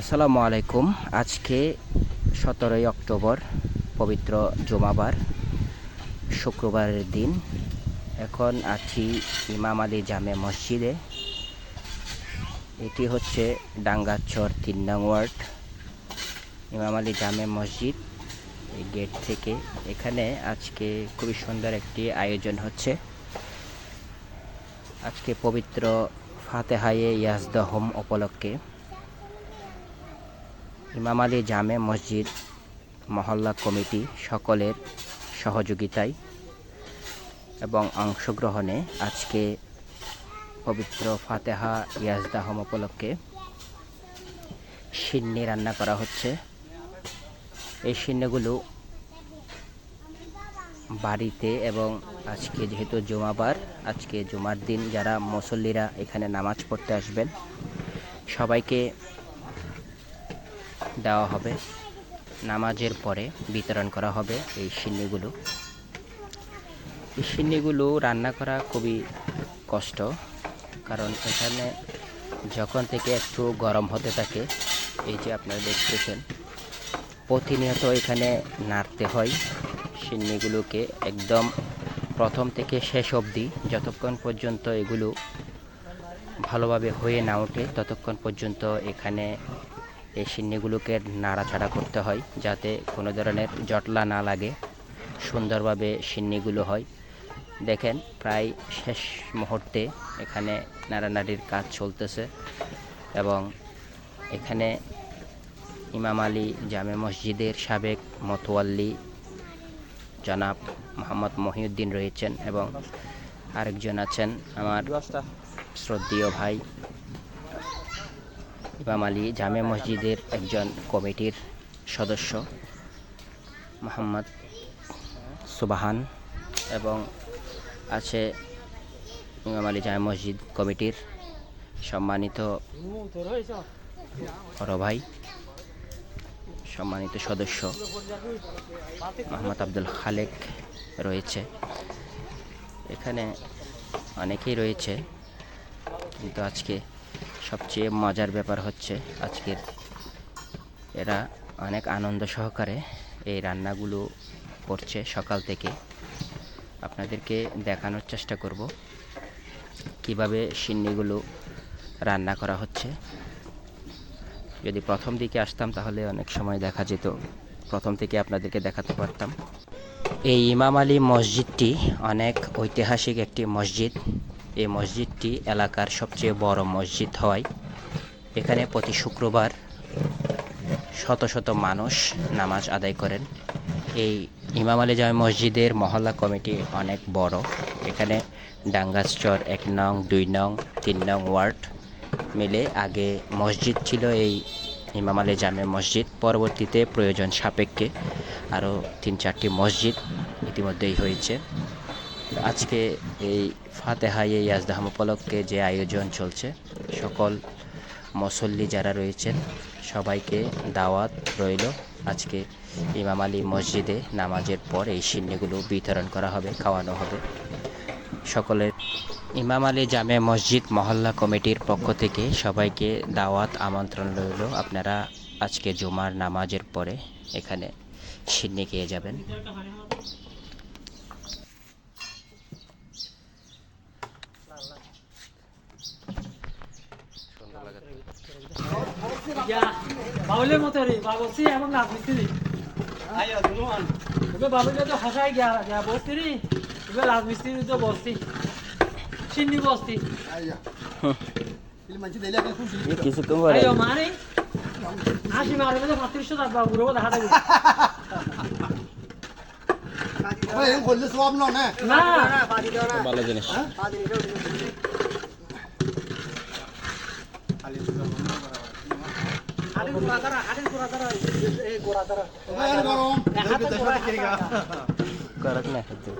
আসসালামু আলাইকুম। আজকে সতেরোই অক্টোবর, পবিত্র জুমাবার, শুক্রবারের দিন। এখন আছি ইমাম আলী জামে মসজিদে। এটি হচ্ছে ডাঙ্গাচর তিন নং ওয়ার্ড, ইমাম আলী জামে মসজিদ, এই গেট থেকে। এখানে আজকে খুবই সুন্দর একটি আয়োজন হচ্ছে। আজকে পবিত্র ফাতেহায়ে ইয়াজদহম উপলক্ষে। ইমাম আলী জামে মসজিদ, মহল্লা কমিটি সকলের সহযোগিতায় এবং অংশগ্রহণে আজকে পবিত্র ফাতেহা ইয়াজদাহম উপলক্ষে সিন্নি রান্না করা হচ্ছে। এই সিন্নিগুলো বাড়িতে এবং আজকে যেহেতু জুমাবার, আজকে জুমার দিন যারা মুসল্লিরা এখানে নামাজ পড়তে আসবেন, সবাইকে দেওয়া হবে। নামাজের পরে বিতরণ করা হবে এই সিন্নিগুলো। এই সিন্নিগুলো রান্না করা খুবই কষ্ট, কারণ এখানে যখন থেকে একটু গরম হতে থাকে, এই যে আপনারা দেখতেছেন, প্রতিনিয়ত এখানে নাড়তে হয় সিন্নিগুলোকে একদম প্রথম থেকে শেষ অবধি, যতক্ষণ পর্যন্ত এগুলো ভালোভাবে হয়ে না ওঠে, ততক্ষণ পর্যন্ত এখানে এই সিন্নিগুলোকে নাড়াচাড়া করতে হয় যাতে কোনো ধরনের জটলা না লাগে সুন্দরভাবে সিন্নিগুলো হয়। দেখেন প্রায় শেষ মুহূর্তে এখানে নাড়ানাড়ির কাজ চলতেছে এবং এখানে ইমাম আলী জামে মসজিদের সাবেক মতোয়াল্লি জনাব মোহাম্মদ মহিউদ্দিন রয়েছেন এবং আরেকজন আছেন আমার শ্রদ্ধেয় ভাই ইমাম আলী জামে মসজিদের একজন কমিটির সদস্য মোহাম্মদ সুবাহান এবং আছে ইমাম আলী জামে মসজিদ কমিটির সম্মানিত ভাই, সম্মানিত সদস্য মোহাম্মদ আব্দুল খালেক রয়েছে। এখানে অনেকেই রয়েছে, কিন্তু আজকে সবচেয়ে মজার ব্যাপার হচ্ছে আজকের এরা অনেক আনন্দ সহকারে এই রান্নাগুলো করছে সকাল থেকে। আপনাদেরকে দেখানোর চেষ্টা করব কীভাবে সিন্নিগুলো রান্না করা হচ্ছে। যদি প্রথম দিকে আসতাম তাহলে অনেক সময় দেখা যেত, প্রথম থেকে আপনাদেরকে দেখাতে পারতাম। এই ইমাম আলী মসজিদটি অনেক ঐতিহাসিক একটি মসজিদ। এই মসজিদটি এলাকার সবচেয়ে বড় মসজিদ হওয়ায় এখানে প্রতি শুক্রবার শত শত মানুষ নামাজ আদায় করেন। এই ইমাম আলী জামে মসজিদের মহল্লা কমিটি অনেক বড়। এখানে ডাঙ্গাসচর এক নং, দুই নং, তিন নং ওয়ার্ড মিলে আগে মসজিদ ছিল এই ইমাম আলী জামে মসজিদ। পরবর্তীতে প্রয়োজন সাপেক্ষে আরও তিন চারটি মসজিদ ইতিমধ্যেই হয়েছে। আজকে এই ফাতেহাই এই ইয়াজদাহাম উপলক্ষে যে আয়োজন চলছে, সকল মুসল্লি যারা রয়েছেন, সবাইকে দাওয়াত রইল। আজকে ইমাম আলী মসজিদে নামাজের পর এই সিন্নিগুলো বিতরণ করা হবে, খাওয়ানো হবে। সকলের ইমাম আলী জামে মসজিদ মহল্লা কমিটির পক্ষ থেকে সবাইকে দাওয়াত আমন্ত্রণ রইল। আপনারা আজকে জুমার নামাজের পরে এখানে সিন্নি খেয়ে যাবেন। বাউলের মতো রে বাবসি এবং রাজমিস্ত্রি। এবার বাবুলে তো হাসাই গিয়া গিয়া বসতি রে এবার রাজমিস্ত্রি তো বসতি সিন্নি বসতি। কিছুক্ষণ আইও মানে আসি মারে তো সাতত্রিশশো টাকা ঘুরবো দেখা দেবো না ভালো জিনিস। করক না কিন্তু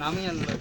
নামি আনলো।